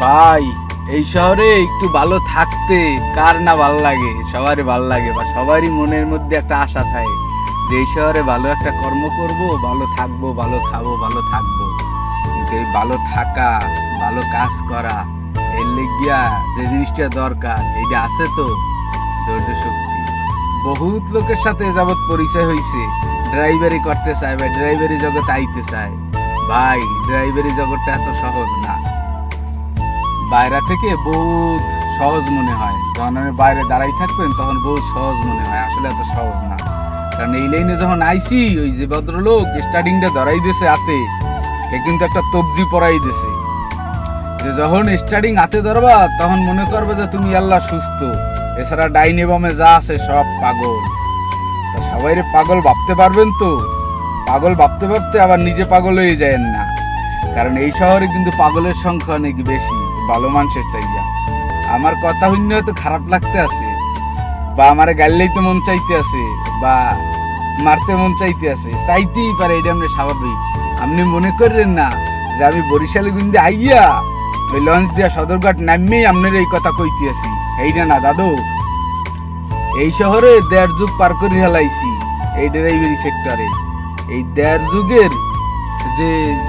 ভাই, এই শহরে একটু ভালো থাকতে কার না ভালো লাগে? সবারই ভালো লাগে বা সবারই মনের মধ্যে একটা আশা থাকে যে এই শহরে ভালো একটা কর্ম করব, ভালো থাকব, ভালো খাব, ভালো থাকব। কিন্তু এই ভালো থাকা, ভালো কাজ করা, এর লেগিয়া যে জিনিসটা দরকার এইটা আছে তো? ধৈর্য শক্তি। বহুত লোকের সাথে যাবৎ পরিচয় হয়েছে ড্রাইভারি করতে চায় বা ড্রাইভারি জগৎ আইতে চায়। ভাই, ড্রাইভারি জগৎটা এত সহজ না। বাইরে থেকে বহুত সহজ মনে হয়। যখন আমি বাইরে দাঁড়াই থাকবেন তখন বহুত সহজ মনে হয়। আসলে এত সহজ না। কারণ এই লাইনে যখন আইসি ওই যে ভদ্রলোক স্টার্টিংটা ধরাই দিয়েছে হাতে, এ কিন্তু একটা তবজি পরাই দিয়েছে যে যখন স্টার্টিং হাতে ধরবা, তখন মনে করবে যে তুমি আল্লাহ সুস্থ। এছাড়া ডাইনে বামে যা আছে সব পাগল। তা সবাই পাগল ভাবতে পারবেন তো? পাগল ভাবতে ভাবতে আবার নিজে পাগল হয়ে যায় না। কারণ এই শহরে কিন্তু পাগলের সংখ্যা অনেক বেশি। ভালো মানুষের চাইয়া। আমার কথা হইন্য হয়তো খারাপ লাগতে আছে। বা আমার গাল্লাইতে মন চাইতে আছে, বা মারতে মন চাইতে আছে। চাইতেই পারে, এটা আমরা স্বাভাবিক। আপনি মনে করেন না যে আমি বরিশালে গুন্দে আইয়া ওই লঞ্চ দিয়া সদরঘাট নামেই আপনার এই কথা কইতে আছি? এইটা না, দাদু। এই শহরে দেড় যুগ পার করে হেলাইছি এই ড্রাইভারি সেক্টরে এই দেড় যুগের যে,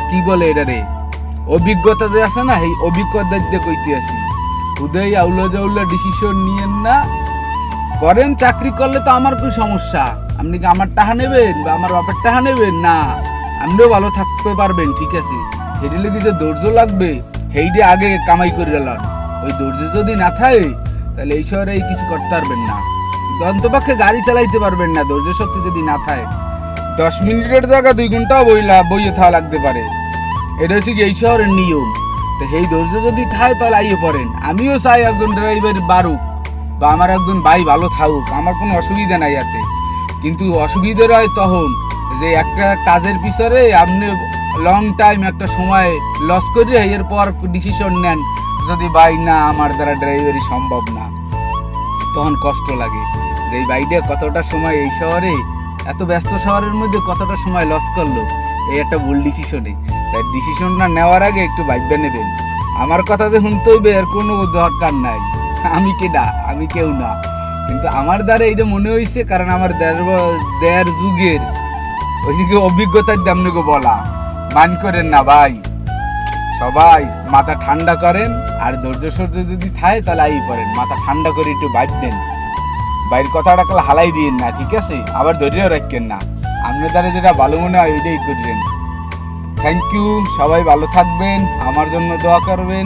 কি বলে এটা রে অভিজ্ঞতা যে আছে না এই অভিজ্ঞতা দিয়ে কইতে আছি। উদয় আউলা জাউলা ডিসিশন নিয়েন না। করেন, চাকরি করলে তো আমার কি সমস্যা। আপনি কি আমার টাকা নেবেন বা আমার বাপের টাকা নেবেন? না। আপনিও ভালো থাকতে পারবেন, ঠিক আছে। হেঁটে লেগে যে ধৈর্য লাগবে সেইটি আগে কামাই করে গেলাম। ওই ধৈর্য যদি না থাকে, তাহলে এই শহরে এই কিছু করতে পারবেন না। দন্তপক্ষে গাড়ি চালাইতে পারবেন না, ধৈর্য শক্তি যদি না থাকে। দশ মিনিটের জায়গা দুই ঘন্টাও বইলা বইয়ে থাকা লাগতে পারে। এটা হচ্ছে কি এই শহরের নিয়ম। তো সেই ধৈর্য যদি থাকে, তাহলে আইয়ে পড়েন। আমিও চাই একজন ড্রাইভার বাড়ুক, বা আমার একজন ভাই ভালো থাকুক, আমার কোনো অসুবিধা নাই এতে। কিন্তু অসুবিধা হয় তখন যে একটা কাজের পিছনে আপনি লং টাইম একটা সময় লস করে এরপর ডিসিশন নেন, যদি ভাই, না, আমার দ্বারা ড্রাইভারি সম্ভব না। তখন কষ্ট লাগে। যে এই বাইকটা কতটা সময় এই শহরে, এত ব্যস্ত শহরের মধ্যে কতটা সময় লস করল। এই একটা ভুল ডিসিশনে তাই ডিসিশনটা নেওয়ার আগে একটু ভাববে নেবেন আমার কথা যে শুনতে হইবে, এর কোনো দরকার নাই। আমি কেডা আমি কেউ না। কিন্তু আমার দ্বারা এইটা মনে হয়েছে কারণ আমার দেড় যুগের ওই যে অভিজ্ঞতার দামনেকে বলা। মান করেন না ভাই। সবাই মাথা ঠান্ডা করেন, আর ধৈর্য সহ্য যদি থাকে, তাহলে আই পড়েন। মাথা ঠান্ডা করে একটু ভাববেন। বাইরের কথাটা কাল হালাই দিয়েন না, ঠিক আছে? আবার ধৈর্য রাখেন না। আপনার দ্বারা যেটা ভালো মনে হয় ওইটাই করবেন। থ্যাংক ইউ সবাই ভালো থাকবেন, আমার জন্য দোয়া করবেন।